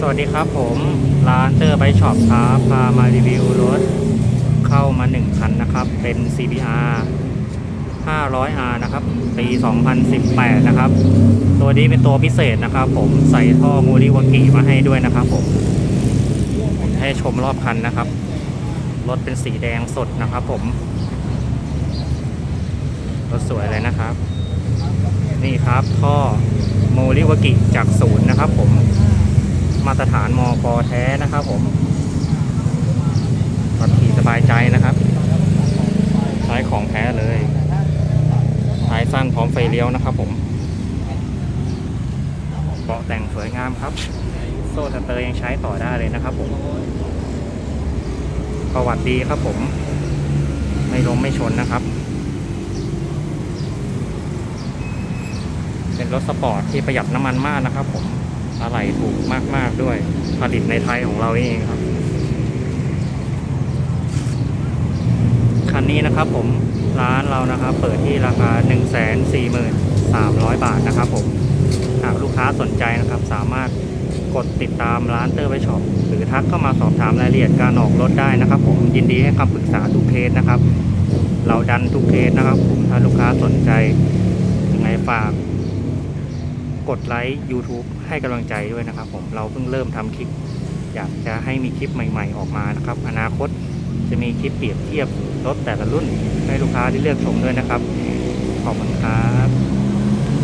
สวัสดีครับผมร้านเตอร์ไบช็อปครับพามารีวิวรถเข้ามา 1 คันนะครับ เป็น CBR 500R นะครับ ปี 2018 นะครับ ตัวนี้เป็นตัวพิเศษนะครับ ผมใส่ท่อมูริวากิมาให้ด้วยนะครับผมผมให้ชมรอบคันนะครับ รถเป็นสีแดงสดนะครับผม รถสวยเลยนะครับ นี่ครับท่อโมริวากิจากศูนย์นะครับผม มาตรฐานมกแท้นะครับ ผมขับขี่สบายใจนะครับ ใช้ของแท้เลยท้ายสั้นพร้อมไฟเลี้ยวนะครับ ผมเบาะแต่งสวยงามครับ โซ่สเตอร์ยังใช้ต่อได้เลยนะครับ ผม ประวัติดีครับ ผม ไม่ล้มไม่ชนนะครับ เป็นรถสปอร์ตที่ประหยัดน้ำมันมากนะครับ ผม อะไหล่ถูกมาก ๆด้วย ผลิตในไทยของเราเองครับ คันนี้นะครับผมร้านเรานะครับ เปิดที่ราคา 1 4 3 0 0 บาทนะครับผม หากลูกค้าสนใจนะครับ สามารถกดติดตามร้านเตอร์ไวช็อปหรือทักเข้ามาสอบถามรายละเอียดการออกรถได้นะครับ ผมยินดีให้คำปรึกษาทุกเคสนะครับ เราดันทุกเคสนะครับผมถ้าลูกค้าสนใจยังไงฝากกดไลค์ YouTube ให้กำลังใจด้วยนะครับผมเราเพิ่งเริ่มทำคลิป อยากจะให้มีคลิปใหม่ ๆ ออกมานะครับ อนาคตจะมีคลิปเปรียบเทียบรถแต่ละรุ่นให้ลูกค้าได้เลือกชมด้วยนะครับ ขอบคุณครับ